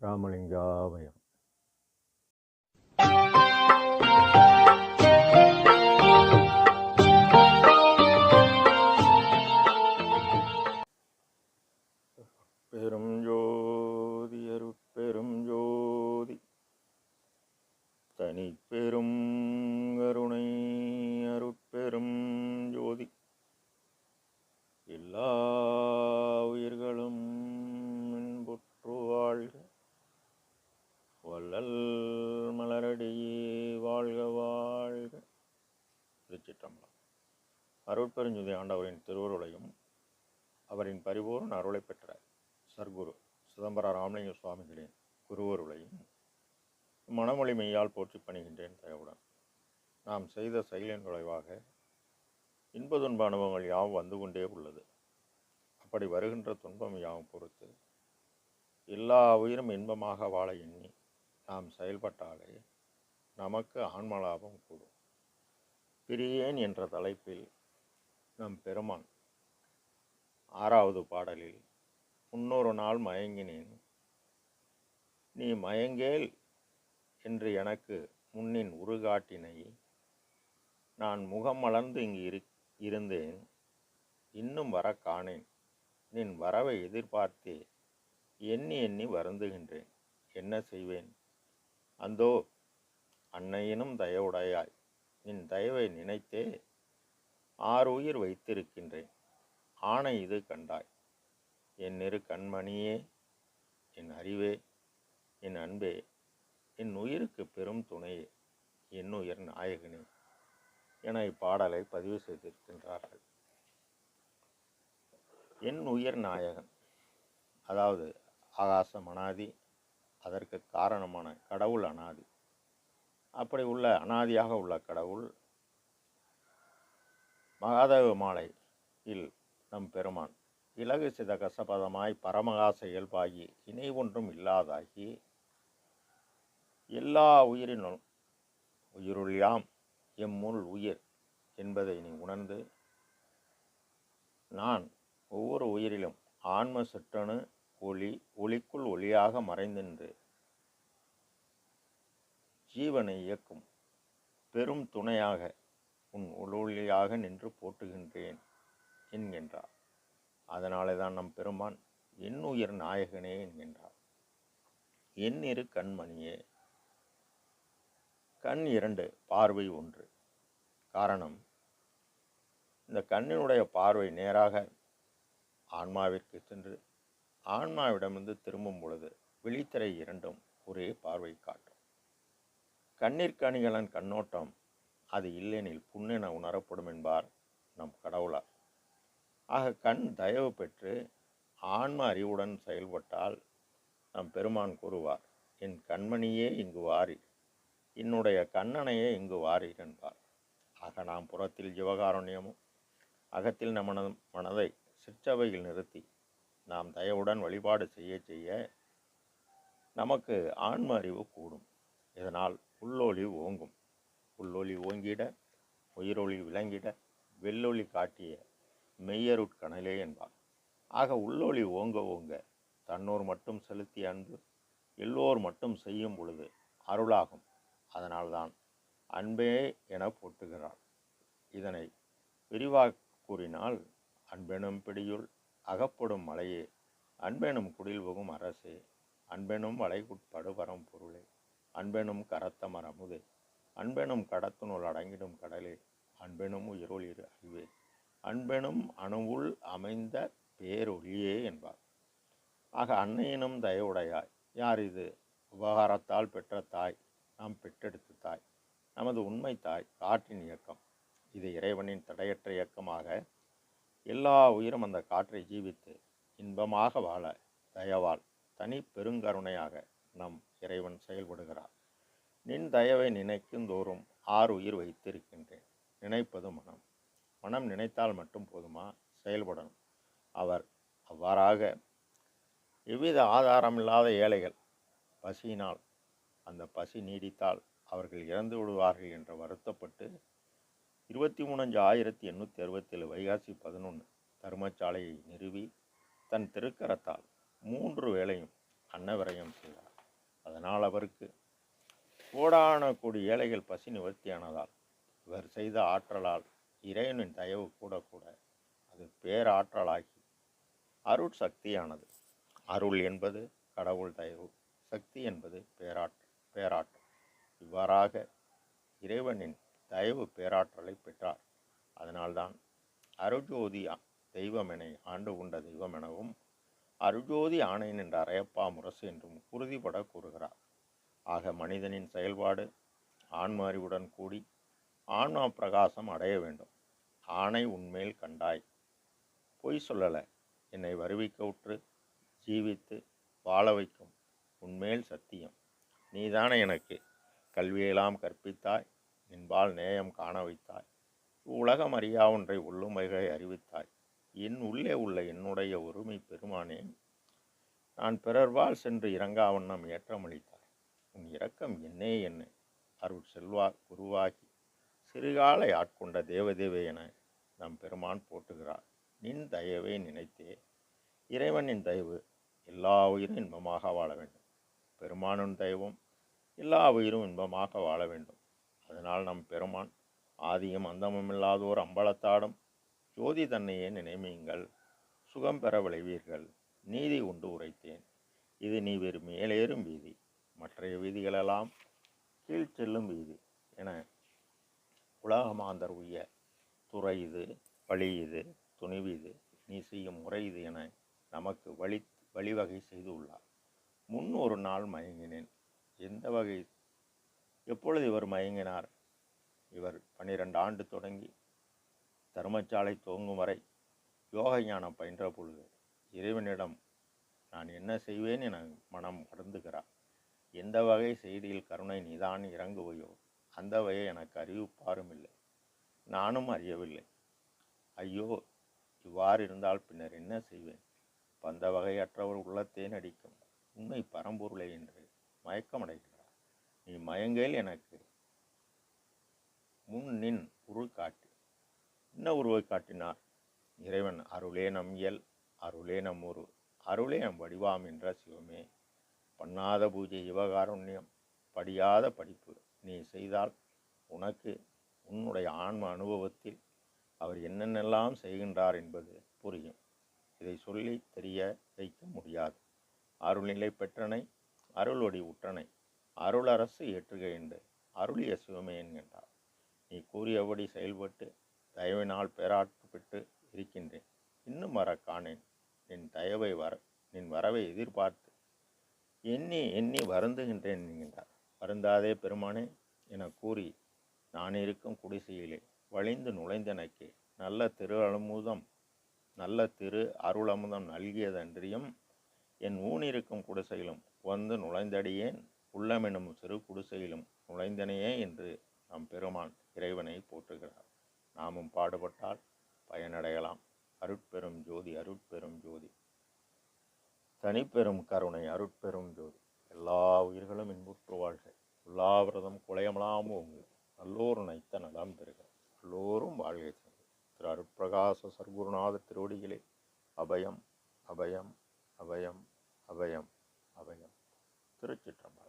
ராமலிங்காவயம் பெரும் ஜோதி அருட்பெரும் ஜோதி தனி பெரும் கருணை அருட்பெரும் ஜோதி எல்லா உயிர்களும் இன்புற்று வாழ்க வள்ளல் மலரடியே வாழ்க வாழ்க. திருச்சிற்றம்பலம். அருட்பெருஞ்சுதி ஆண்டவரின் திருவருளையும் அவரின் பரிபூர்ண அருளை பெற்ற சர்க்குரு சிதம்பர ராமலிங்க சுவாமிகளின் குருவருளையும் மனமொழி மெய்யால் போற்றி பணிகின்றேன் தயவுடன். நாம் செய்த செயலின் விளைவாக இன்ப துன்ப அனுபவங்கள் யாவும் வந்து கொண்டே உள்ளது. அப்படி வருகின்ற துன்பம் யாவும் பொறுத்து எல்லா உயிரும் இன்பமாக வாழ எண்ணி நாம் செயல்பட்டாலே நமக்கு ஆன்மலாபம் கூடும். பிரியேன் என்ற தலைப்பில் நம் பெருமான் ஆறாவது பாடலில் முன்னொரு நாள் மயங்கினேன். நீ மயங்கேல் என்று எனக்கு முன்னின் உருகாட்டினை நான் முகமலர்ந்து இங்கு இரு இருந்தேன். இன்னும் வர காணேன். நின் வரவை எதிர்பார்த்தே எண்ணி எண்ணி வருந்துகின்றேன். என்ன செய்வேன்? அந்தோ அன்னையினும் தயவுடையாய். நின் தயவை நினைத்தே ஆறு உயிர் வைத்திருக்கின்றேன். ஆணை இது கண்டாய். என் இரு கண்மணியே என் அறிவே என் அன்பே என் உயிருக்கு பெரும் துணையே என் உயிர் நாயகனே என இப்பாடலை பதிவு செய்திருக்கின்றார்கள். என் உயிர் நாயகன் அதாவது ஆகாச மனாதி அதற்கு காரணமான கடவுள் அனாதி. அப்படி உள்ள அனாதியாக உள்ள கடவுள் மகாதேவ மாலை இல் நம் பெருமான். இலகு சித கசபதமாய் பரமகாச இயல்பாகி இணை ஒன்றும் இல்லாதாகி எல்லா உயிரினும் உயிருள்ளாம் எம்முள் உயிர் என்பதை நீ உணர்ந்து நான் ஒவ்வொரு உயிரிலும் ஆன்ம சிற்றணு ஒளி ஒளிக்குள் ஒளியாக மறைந்தின்று. ஜீவனை இயக்கும் பெரும் துணையாக உன் ஒளியாக நின்று போட்டுகின்றேன் என்கின்றார். அதனாலே தான் நம் பெருமான் என்னுயிர் நாயகனே என்கின்றார். என் கண்மணியே கண் இரண்டு பார்வை ஒன்று. காரணம் இந்த கண்ணினுடைய பார்வை நேராக ஆன்மாவிற்கு சென்று ஆன்மாவிடமிருந்து திரும்பும் பொழுது விழித்திரை இரண்டும் ஒரே பார்வை காட்டும். கண்ணிற்கணிகளன் கண்ணோட்டம் அது இல்லெனில் புண்ணென உணரப்படும் என்பார் நம் கடவுளார். ஆக கண் தயவு பெற்று ஆன்ம அறிவுடன் செயல்பட்டால் நம் பெருமான் கூறுவார் என் கண்மணியே இங்கு வாரி என்னுடைய கண்ணனையே இங்கு வாரி என்பார். ஆக நாம் புறத்தில் ஜீவகாருண்யமும் அகத்தில் நம் மனதை சிற்றவையில் நிறுத்தி நாம் தயவுடன் வழிபாடு செய்ய செய்ய நமக்கு ஆன்ம அறிவு கூடும். இதனால் உள்ளொளி ஓங்கும். உள்ளொளி ஓங்கிட உயிரொளி விளங்கிட வெள்ளொளி காட்டிய மெய்யருட்கணலே என்பார். ஆக உள்ளொளி ஓங்க ஓங்க தன்னோர் மட்டும் செலுத்திய அன்பு எல்லோர் மட்டும் செய்யும் பொழுது அருளாகும். அதனால்தான் அன்பே என போட்டுகிறார் இதனை விரிவாக கூறினால் அன்பெனும் பிடியுள் அகப்படும் மலையே அன்பெனும் குடில் புகும் அரசே அன்பெனும் வளைகுட்படுபரம் பொருளே அன்பெனும் கரத்தமர் அமுதே அன்பெனும் கடத்துனுள் அடங்கிடும் கடலே அன்பெனும் உயிரொளிர் அறிவே அன்பெனும் அணுவுள் அமைந்த பேரொளியே என்பார். ஆக அன்னையினும் தயவுடையாய் யார் இது உபகாரத்தால் பெற்ற தாய் நாம் பெற்றெடுத்த தாய் நமது உண்மை தாய் காற்றின் இயக்கம் இது இறைவனின் தடையற்ற இயக்கம். எல்லா உயிரும் அந்த காற்றை ஜீவித்து இன்பமாக வாழ தயவால் தனி பெருங்கருணையாக நம் இறைவன் செயல்படுகிறார். நின் தயவை நினைக்கும் தோறும் ஆறு உயிர் வைத்திருக்கின்றேன். நினைப்பது மனம். மனம் நினைத்தால் மட்டும் போதுமா? செயல்படணும். அவர் அவ்வாறாக எவ்வித ஆதாரமில்லாத ஏழைகள் பசியினால் அந்த பசி நீடித்தால் அவர்கள் இறந்து விடுவார்கள் என்று வருத்தப்பட்டு இருபத்தி மூணஞ்சு ஆயிரத்தி எண்ணூற்றி அறுபத்தேழு வைகாசி பதினொன்று தர்மசாலையை நிறுவி தன் திருக்கரத்தால் மூன்று வேளையும் அன்னவிரயம் செய்தார். அதனால் அவருக்கு கோடான கோடி ஏழைகள் பசி நிவர்த்தியானதால் இவர் செய்த ஆற்றலால் இறைவனின் தயவு கூட கூட அது பேராற்றலாகி அருட் சக்தியானது. அருள் என்பது கடவுள் தயவு சக்தி என்பது பேராற்று பேராற்றல். இவ்வாறாக இறைவனின் தயவு பேராற்றலை பெற்றார். அதனால்தான் அருஜோதி தெய்வமெனை ஆண்டு கொண்ட தெய்வம் எனவும் அருஜோதி ஆணையன் என்ற அரையப்பா முரசு என்றும் உறுதிபட கூறுகிறார். ஆக மனிதனின் செயல்பாடு ஆன்மாறிவுடன் கூடி ஆன்மா பிரகாசம் அடைய வேண்டும். ஆணை உன்மேல் கண்டாய். பொய் சொல்லலை. என்னை வருவிக்க உற்று ஜீவித்து வாழ வைக்கும் உன்மேல் சத்தியம். நீதானே எனக்கு கல்வியெல்லாம் கற்பித்தாய். நின்பால் நேயம் காண வைத்தாய். உலகம் அறியா ஒன்றை உள்ளுமைகளை அறிவித்தாய். என் உள்ளே உள்ள என்னுடைய ஒருமை பெருமானே நான் பிறர்வால் சென்று இறங்கா வண்ணம் ஏற்றமளித்தாய் உன் இரக்கம் என்னே என்ன? அருள் செல்வா குருவாகி சிறுகாலை ஆட்கொண்ட தேவதேவே என நம் பெருமான் போட்டுகிறார் நின் தயவை நினைத்தே. இறைவனின் தயவு எல்லா உயிரும் இன்பமாக வாழ வேண்டும். பெருமானின் தயவும் எல்லா உயிரும் இன்பமாக வாழ வேண்டும். அதனால் நம் பெருமான் ஆதியும் அந்தமும் இல்லாதோர் அம்பலத்தாடும் ஜோதி தன்னையே நினைமீங்கள் சுகம் பெற விளைவீர்கள். நீதி உண்டு உரைத்தேன். இது நீ வெறும் மேலேறும் வீதி. மற்றைய வீதிகளெல்லாம் கீழ் செல்லும் வீதி என உலகமாந்தர் உய்ய துறை இது வழி இது துணிவு இது நீ செய்யும் முறை இது என நமக்கு வழி வழிவகை செய்துள்ளார். முன் ஒரு நாள் மயங்கினேன். எந்த வகை எப்பொழுது இவர் மயங்கினார்? இவர் பன்னிரெண்டு ஆண்டு தொடங்கி தர்மசாலை துவங்கும் வரை யோக ஞானம் பயின்ற பொழுது இறைவனிடம் நான் என்ன செய்வேன் என மனம் வருந்துகிறார். எந்த வகை செய்தியில் கருணை நீதான் இறங்குவையோ அந்த வகை எனக்கு அறிவிப்பாரும் இல்லை. நானும் அறியவில்லை. ஐயோ இவ்வாறு இருந்தால் பின்னர் என்ன செய்வேன்? பந்த வகையற்றவர் உள்ளத்தே நடிக்கும். உண்மை பரம்பொருளே என்று மயக்கமடைகிறார். நீ மயங்கேல் எனக்கு. முன் நின் உரு காட்டு. என்ன உருவை காட்டினார்? இறைவன் அருளே நம் இயல் அருளே நம் உரு அருளே நம் வடிவாம் என்ற சிவமே. பண்ணாத பூஜை சிவகாருண்யம் படியாத படிப்பு நீ செய்தால் உனக்கு உன்னுடைய ஆன்ம அனுபவத்தில் அவர் என்னென்னெல்லாம் செய்கின்றார் என்பது புரியும். இதை சொல்லி தெரிய வைக்க முடியாது. அருள்நிலை பெற்றனை அருளொடி உற்றனை அருளரசு ஏற்றுக என்று அருளிய சிவமே என்கின்றார். நீ கூறியபடி செயல்பட்டு தயவினால் பேராட்டு பெற்று இருக்கின்றேன். இன்னும் வர காணேன் நின் தயவை வர நின் வரவை எதிர்பார்த்து எண்ணி எண்ணி வருந்துகின்றேன் என்கின்றார். வருந்தாதே பெருமானே என கூறி நான் இருக்கும் குடிசையிலே வழிந்து நுழைந்தனக்கே நல்ல திரு அழுமுதம் நல்ல திரு அருளமுதம் நல்கியதன்றியும் என் ஊனிருக்கும் குடிசையிலும் வந்து நுழைந்தடியேன். உள்ளமெனும் சிறு குடிசையிலும் நுழைந்தனையே என்று நம் பெருமான் இறைவனை போற்றுகிறார். நாமும் பாடுபட்டால் பயனடையலாம். அருட்பெரும் ஜோதி அருட்பெரும் ஜோதி. தனிப்பெரும் கருணை அருட்பெரும் ஜோதி. எல்லா உயிர்களும் இன்புற்று வாழ்க. எல்லா விரதம் குலையமலாம் ஓங்கு. நல்லோர் நைத்த நலம் பெறுக. எல்லோரும் வாழ்க சென்று திரு அருட்பிரகாச சர்க்குருநாத திருவடிகளே அபயம் அபயம் அபயம் அபயம் அபயம். திருச்சிற்றம்பலம்.